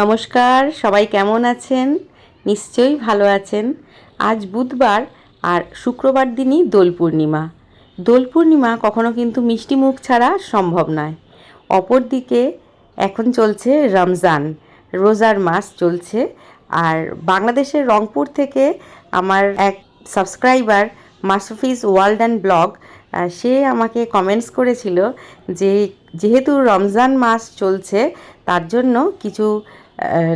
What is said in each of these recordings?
নমস্কার, সবাই কেমন আছেন? নিশ্চয়ই ভালো আছেন। আজ বুধবার আর শুক্রবার দিনই দোল পূর্ণিমা। দোল পূর্ণিমা কখনো কিন্তু মিষ্টি মুখ ছাড়া সম্ভব নয়। অপরদিকে এখন চলছে রমজান, রোজার মাস চলছে আর বাংলাদেশের রংপুর থেকে আমার এক subscriber, Masufiz world and blog সে আমাকে কমেন্টস করেছিল যে যেহেতু রমজান মাস চলছে, তার জন্য কিছু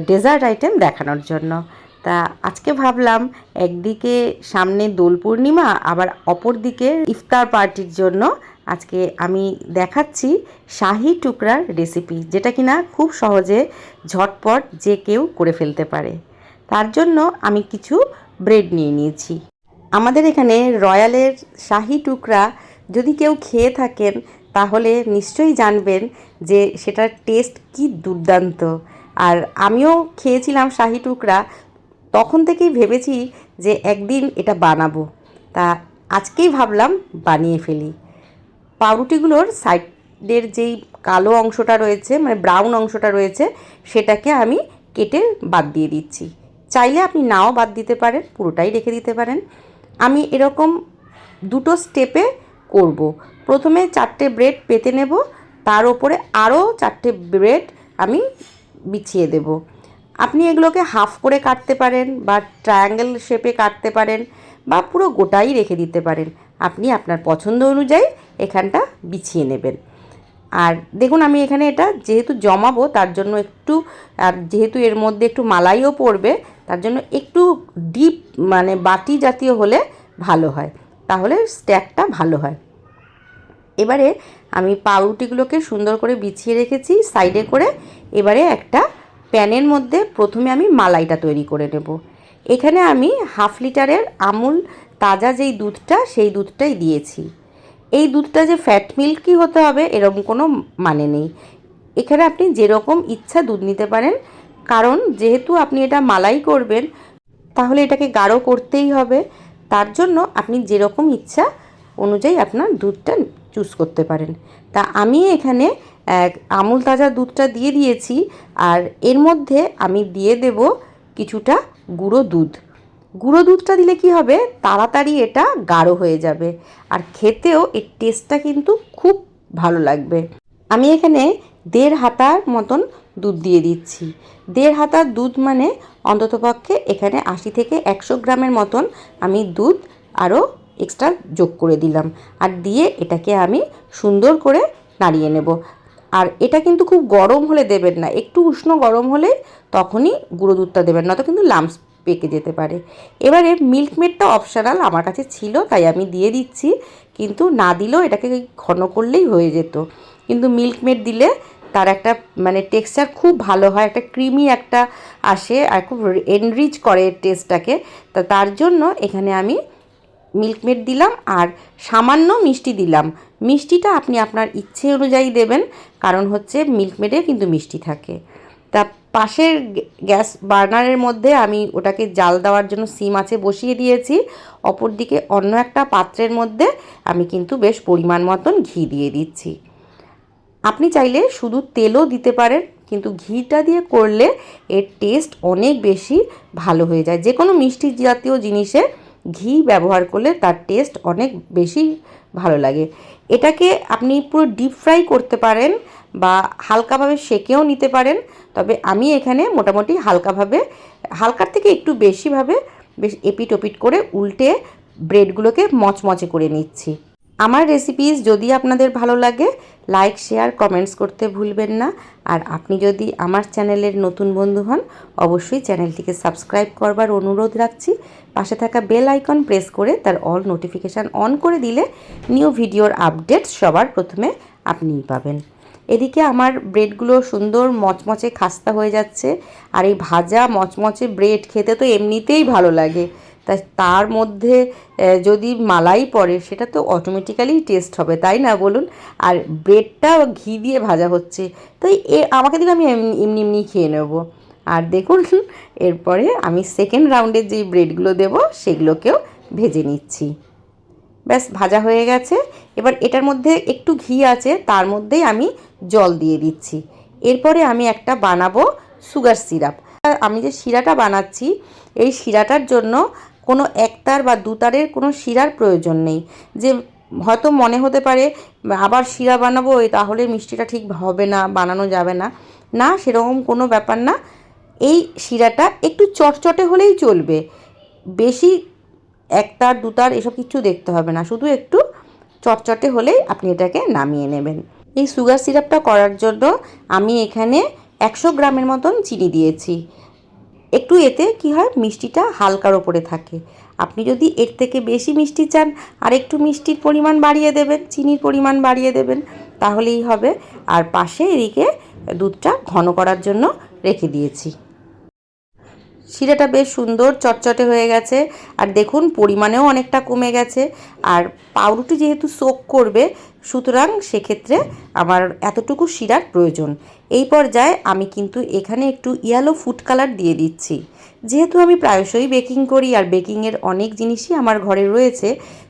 ডেজার্ট আইটেম দেখানোর জন্য। তা আজকে ভাবলাম একদিকে সামনে দোল পূর্ণিমা, আবার অপর দিকে ইফতার পার্টির জন্য আজকে আমি দেখাচ্ছি শাহি টুকরার রেসিপি যেটা কিনা খুব সহজে ঝটপট যে কেউ করে ফেলতে পারে। তার জন্য আমি কিছু ব্রেড নিয়ে নিয়েছি। আমাদের এখানে রয়্যালের শাহি টুকরা যদি কেউ খেয়ে থাকেন, তাহলে নিশ্চয়ই জানবেন যে সেটার টেস্ট কি দুর্দান্ত। আর আমিও খেয়েছিলাম শাহি টুকরা। তখন থেকেই ভেবেছি যে একদিন এটা বানাবো। তা আজকেই ভাবলাম বানিয়ে ফেলি। পাউরুটিগুলোর সাইডের যেই কালো অংশটা রয়েছে মানে ব্রাউন অংশটা রয়েছে, সেটাকে আমি কেটে বাদ দিয়ে দিচ্ছি। চাইলে আপনি নাও বাদ দিতে পারেন, পুরোটাই রেখে দিতে পারেন। আমি এরকম দুটো স্টেপে করব। প্রথমে চারটে ব্রেড পেতে নেব, তার ওপরে আরও চারটে ব্রেড আমি বিছিয়ে দেব। আপনি এগুলোকে হাফ করে কাটতে পারেন বা ট্রায়াঙ্গেল শেপে কাটতে পারেন বা পুরো গোটাই রেখে দিতে পারেন। আপনি আপনার পছন্দ অনুযায়ী এখানটা বিছিয়ে নেবেন। আর দেখুন, আমি এখানে এটা যেহেতু জমাবো, তার জন্য একটু, আর যেহেতু এর মধ্যে একটু মালাইও পড়বে, তার জন্য একটু ডিপ মানে বাটি জাতীয় হলে ভালো হয়। তাহলে স্ট্যাকটা ভালো হয়। এবারে আমি পাউরুটিগুলোকে সুন্দর করে বিছিয়ে রেখেছি সাইডে করে এবারে একটা প্যানের মধ্যে প্রথমে আমি মালাইটা তৈরি করে নেব। এখানে আমি হাফ লিটারের আমুল তাজা যেই দুধটা, সেই দুধটাই দিয়েছি। এই দুধটা যে ফ্যাট মিল্কই হতে হবে, এরকম কোনো মানে নেই। এখানে আপনি যেরকম ইচ্ছা দুধ নিতে পারেন, কারণ যেহেতু আপনি এটা মালাই করবেন, তাহলে এটাকে গাঢ় করতেই হবে। তার জন্য আপনি যেরকম ইচ্ছা অনুযায়ী আপনার দুধটা চুজ করতে পারেন। তা আমি এখানে আমুল তাজা দুধটা দিয়ে দিয়েছি, আর এর মধ্যে আমি দিয়ে দেব কিছুটা গুঁড়ো দুধ। গুঁড়ো দুধটা দিলে কি হবে? তাড়াতাড়ি এটা গাঢ় হয়ে যাবে, আর খেতেও এর টেস্টটা কিন্তু খুব ভালো লাগবে। আমি এখানে দেড় হাতার মতন দুধ দিয়ে দিচ্ছি। দেড় হাতার দুধ মানে অন্ততপক্ষে এখানে আশি থেকে একশো গ্রামের মতন আমি দুধ আরও এক্সট্রা যোগ করে দিলাম। আর দিয়ে এটাকে আমি সুন্দর করে নাড়িয়ে নেব। আর এটা কিন্তু খুব গরম হলে দেবেন না। একটু উষ্ণ গরম হলে তখনই গুঁড়ো দুধটা দেবেন না তো কিন্তু লাম্পস পেকে যেতে পারে। এবারে মিল্কমেডটা অপশনাল আমার কাছে ছিল, তাই আমি দিয়ে দিচ্ছি। কিন্তু না দিলেও এটাকে ঘন করলেই হয়ে যেত। কিন্তু মিল্কমেড দিলে তার একটা মানে টেক্সচার খুব ভালো হয়, একটা ক্রিমি একটা আসে আর খুব এনরিচ করে টেস্টটাকে তা তার জন্য এখানে আমি মিল্কমেড দিলাম আর সামান্য মিষ্টি দিলাম। মিষ্টিটা আপনি আপনার ইচ্ছে অনুযায়ী দেবেন, কারণ হচ্ছে মিল্কমেডে কিন্তু মিষ্টি থাকে। তা পাশের গ্যাস বার্নারের মধ্যে আমি ওটাকে জাল দেওয়ার জন্য সিম আছে বসিয়ে দিয়েছি। অপর দিকে অন্য একটা পাত্রের মধ্যে আমি কিন্তু বেশ পরিমাণ মতন ঘি দিয়ে দিচ্ছি। আপনি চাইলে শুধু তেলও দিতে পারেন, কিন্তু ঘিটা দিয়ে করলে এর টেস্ট অনেক বেশি ভালো হয়ে যায়। যে কোনো মিষ্টি জাতীয় জিনিসে ঘি ব্যবহার করলে তার টেস্ট অনেক বেশি ভালো লাগে। এটাকে আপনি পুরো ডিপ ফ্রাই করতে পারেন বা হালকাভাবে সেকেও নিতে পারেন। তবে আমি এখানে মোটামুটি হালকাভাবে, হালকার থেকে একটু বেশিভাবে বেশ এপিট ওপিট করে উল্টে ব্রেডগুলোকে মচমচে করে নিচ্ছি। আমার রেসিপিস যদি আপনাদের ভালো লাগে লাইক শেয়ার কমেন্টস করতে ভুলবেন না। আর আপনি যদি আমার চ্যানেলের নতুন বন্ধু হন, অবশ্যই চ্যানেলটিকে সাবস্ক্রাইব করবার অনুরোধ রাখছি। পাশে থাকা বেল আইকন প্রেস করে তার অল নোটিফিকেশান অন করে দিলে নিউ ভিডিওর আপডেট সবার প্রথমে আপনিই পাবেন। এদিকে আমার ব্রেডগুলো সুন্দর মচমচে খাস্তা হয়ে যাচ্ছে, আর এই ভাজা মচমচে ব্রেড খেতে তো এমনিতেই ভালো লাগে। তাই তার মধ্যে যদি মালাই পড়ে, সেটা তো অটোমেটিক্যালি টেস্ট হবে, তাই না? বলুন। আর ব্রেডটা ঘি দিয়ে ভাজা হচ্ছে তো এ, আমাকে দিলে আমি এমনি এমনি খেয়ে নেব। আর দেখুন, এরপরে আমি সেকেন্ড রাউন্ডের যেই ব্রেডগুলো দেব, সেগুলোকেও ভেজে নিচ্ছি। ব্যাস, ভাজা হয়ে গেছে। এবার এটার মধ্যে একটু ঘি আছে, তার মধ্যেই আমি জল দিয়ে দিচ্ছি। এরপরে আমি একটা বানাবো সুগার সিরাপ আমি যে শিরাটা বানাচ্ছি, এই শিরাটার জন্য কোনো একতার বা দুতারের কোনো শিরার প্রয়োজন নেই। যে হয়তো মনে হতে পারে, আবার শিরা বানাবো তাহলে মিষ্টিটা ঠিক হবে না, বানানো যাবে না। না, সেরকম কোনো ব্যাপার না। এই শিরাটা একটু চটচটে হলেই চলবে। বেশি একতার, দুতার এসব কিছু দেখতে হবে না। শুধু একটু চটচটে হলেই আপনি এটাকে নামিয়ে নেবেন। এই সুগার সিরাপটা করার জন্য আমি এখানে একশো গ্রামের মতন চিনি দিয়েছি। একটু এতে কি হয়, মিষ্টিটা হালকার ওপরে থাকে। আপনি যদি এর থেকে বেশি মিষ্টি চান, আর একটু মিষ্টির পরিমাণ বাড়িয়ে দেবেন, চিনির পরিমাণ বাড়িয়ে দেবেন, তাহলেই হবে। আর পাশে এদিকে দুধটা ঘন করার জন্য রেখে দিয়েছি। শিরাটা বেশ সুন্দর চটচটে হয়ে গেছে। আর দেখুন, পরিমাণেও অনেকটা কমে গেছে। আর পাউরুটি যেহেতু সোক করবে সুতরাং সেক্ষেত্রে আমার এতটুকু শিরার প্রয়োজন। এই পর্যায়ে আমি কিন্তু এখানে একটু ইয়েলো ফুড কালার দিয়ে দিচ্ছি। যেহেতু আমি প্রায়শই বেকিং করি আর বেকিংয়ের অনেক জিনিসই আমার ঘরে রয়েছে,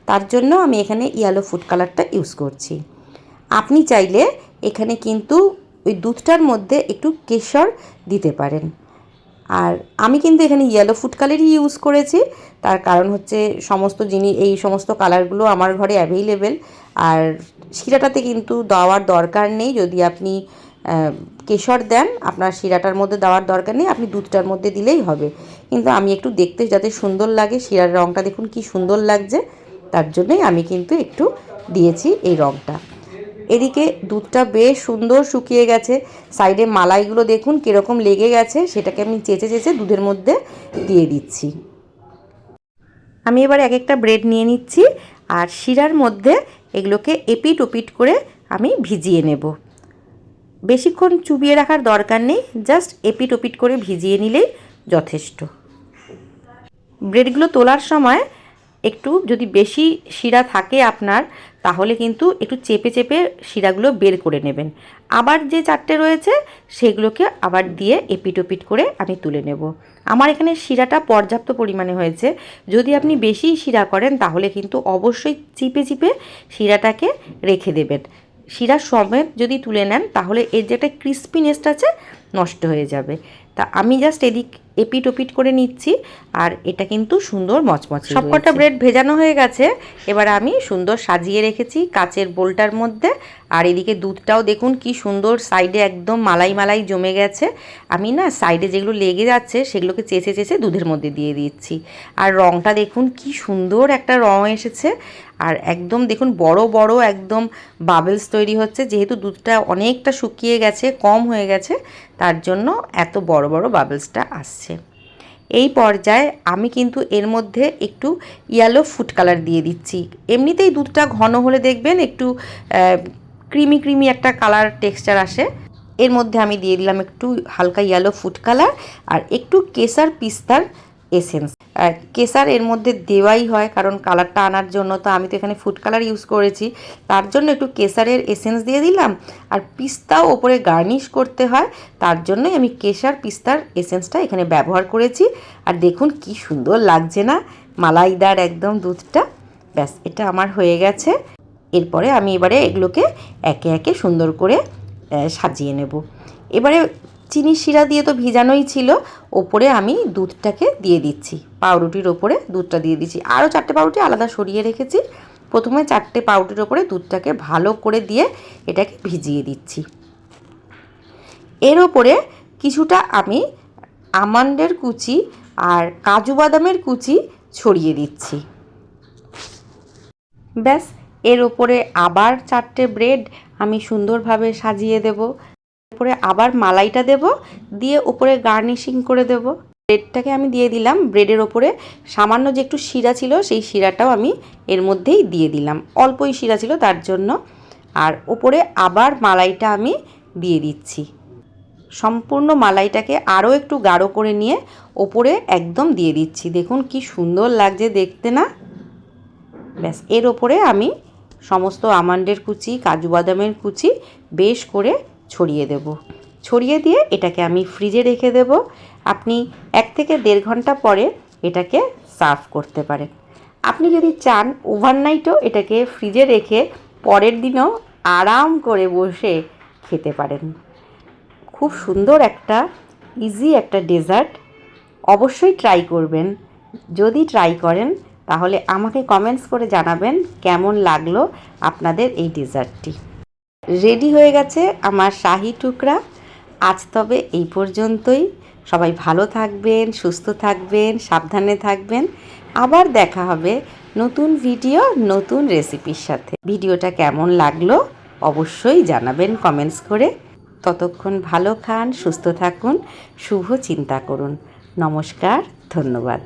তার জন্য আমি এখানে ইয়েলো ফুড কালারটা ইউজ করছি। আপনি চাইলে এখানে কিন্তু ওই দুধটার মধ্যে একটু কেশর দিতে পারেন। আর আমি কিন্তু এখানে ইয়েলো ফুড কালারই ইউজ করেছি। তার কারণ হচ্ছে সমস্ত জিনিস এই সমস্ত কালারগুলো আমার ঘরে অ্যাভেলেবেল আর শিরাটাতে কিন্তু দেওয়ার দরকার নেই। যদি আপনি কেশর দেন, আপনার শিরাটার মধ্যে দেওয়ার দরকার নেই, আপনি দুধটার মধ্যে দিলেই হবে। কিন্তু আমি একটু দেখতে যাতে সুন্দর লাগে, শিরার রঙটা দেখুন কি সুন্দর লাগছে, তার জন্যই আমি কিন্তু একটু দিয়েছি এই রঙটা এদিকে দুধটা বেশ সুন্দর শুকিয়ে গেছে। সাইডে মালাইগুলো দেখুন কীরকম লেগে গেছে, সেটাকে আমি চেঁচে চেঁচে দুধের মধ্যে দিয়ে দিচ্ছি। আমি এবার এক একটা ব্রেড নিয়ে নিচ্ছি আর শিরার মধ্যে এগুলোকে এপিট ওপিট করে আমি ভিজিয়ে নেব। বেশিক্ষণ চুবিয়ে রাখার দরকার নেই, জাস্ট এপিট ওপিট করে ভিজিয়ে নিলেই যথেষ্ট। ব্রেডগুলো তোলার সময় একটু যদি বেশি শিরা থাকে আপনার তাহলে কিন্তু একটু চেপে চেপে শিরাগুলো বের করে নেবেন। আবার যে চারটে রয়েছে, সেগুলোকে আবার দিয়ে এপিট ওপিট করে আমি তুলে নেব। আমার এখানে শিরাটা পর্যাপ্ত পরিমাণে হয়েছে। যদি আপনি বেশি শিরা করেন, তাহলে কিন্তু অবশ্যই চিপে চিপে শিরাটাকে রেখে দেবেন। শিরা সমেত যদি তুলে নেন, তাহলে এর যে একটা ক্রিস্পিনেসটা আছে, নষ্ট হয়ে যাবে। তা আমি জাস্ট এদিক এপিট ওপিট করে নিচ্ছি। আর এটা কিন্তু সুন্দর মচমচে সবকটা ব্রেড ভেজানো হয়ে গেছে। এবার আমি সুন্দর সাজিয়ে রেখেছি কাচের বোলটার মধ্যে। আর এদিকে দুধটাও দেখুন কি সুন্দর সাইডে একদম মালাই মালাই জমে গেছে। আমি না সাইডে যেগুলো লেগে যাচ্ছে সেগুলোকে চেঁচে চেঁচে দুধের মধ্যে দিয়ে দিচ্ছি। আর রঙটা দেখুন কি সুন্দর একটা রং এসেছে। আর একদম দেখুন বড় বড় একদম বাবেলস তৈরি হচ্ছে। যেহেতু দুধটা অনেকটা শুকিয়ে গেছে কম হয়ে গেছে তার জন্য এত বড় বড় বাবেলসটা আসছে। এই পর্যায়ে আমি কিন্তু এর মধ্যে একটু ইয়েলো ফুড কালার দিয়ে দিচ্ছি। এমনিতেই দুধটা ঘন হলে দেখবেন একটু ক্রিমি ক্রিমি একটা কালার টেক্সচার আসে। এর মধ্যে আমি দিয়ে দিলাম একটু হালকা ইয়েলো ফুড কালার আর একটু কেসার পিস্তার এসেন্স কেসার এর মধ্যে দেওয়াই হয়, কারণ কালারটা আনার জন্য। তো আমি তো এখানে ফুড কালার ইউজ করেছি। তার জন্য একটু কেসারের এসেন্স দিয়ে দিলাম। আর পিস্তাও ওপরে গার্নিশ করতে হয়। তার জন্যই আমি কেসার পিস্তার এসেন্সটা এখানে ব্যবহার করেছি। আর দেখুন কি সুন্দর লাগছে না? মালাইদার একদম দুধটা। ব্যাস, এটা আমার হয়ে গেছে। এরপরে আমি এবারে এগুলোকে একে একে সুন্দর করে সাজিয়ে নেব। এবারে চিনি শিরা দিয়ে তো ভিজানোই ছিল, ওপরে আমি দুধটাকে দিয়ে দিচ্ছি। পাউরুটির ওপরে দুধটা দিয়ে দিচ্ছি। আরও চারটে পাউরুটি আলাদা সরিয়ে রেখেছি। প্রথমে চারটে পাউরুটির ওপরে দুধটাকে ভালো করে দিয়ে এটাকে ভিজিয়ে দিচ্ছি। এর ওপরে কিছুটা আমি আমান্ডের কুচি আর কাজু বাদামের কুচি ছড়িয়ে দিচ্ছি। ব্যাস, এর ওপরে আবার চারটে ব্রেড আমি সুন্দরভাবে সাজিয়ে দেব। উপরে আবার মালাইটা দেব, দিয়ে উপরে গার্নিশিং করে দেব। ব্রেডটাকে আমি দিয়ে দিলাম, ব্রেডের ওপরে সামান্য যে একটু শিরা ছিল, সেই শিরাটাও আমি এর মধ্যেই দিয়ে দিলাম। অল্পই শিরা ছিল তার জন্য। আর ওপরে আবার মালাইটা আমি দিয়ে দিচ্ছি। সম্পূর্ণ মালাইটাকে আরও একটু গাঢ় করে নিয়ে ওপরে একদম দিয়ে দিচ্ছি। দেখুন কি সুন্দর লাগছে দেখতে না? ব্যাস, এর ওপরে আমি সমস্ত আমান্ডের কুচি, কাজু বাদামের কুচি বেশ করে ছড়িয়ে দেব। ছড়িয়ে দিয়ে এটাকে আমি ফ্রিজে রেখে দেব। আপনি এক থেকে দেড় ঘণ্টা পরে এটাকে সার্ভ করতে পারেন। আপনি যদি চান ওভারনাইটও এটাকে ফ্রিজে রেখে পরের দিনও আরাম করে বসে খেতে পারেন। খুব সুন্দর একটা ইজি একটা ডেজার্ট অবশ্যই ট্রাই করবেন। যদি ট্রাই করেন, তাহলে আমাকে কমেন্টস করে জানাবেন কেমন লাগল আপনাদের এই ডেজার্টটি রেডি হয়ে গেছে আমার শাহি টুকরা। আজ তবে এই পর্যন্তই। সবাই ভালো থাকবেন, সুস্থ থাকবেন, সাবধানে থাকবেন। আবার দেখা হবে নতুন ভিডিও নতুন রেসিপির সাথে। ভিডিওটা কেমন লাগল অবশ্যই জানাবেন কমেন্টস করে। ততক্ষণ ভালো খান, সুস্থ থাকুন, শুভ চিন্তা করুন। নমস্কার, ধন্যবাদ।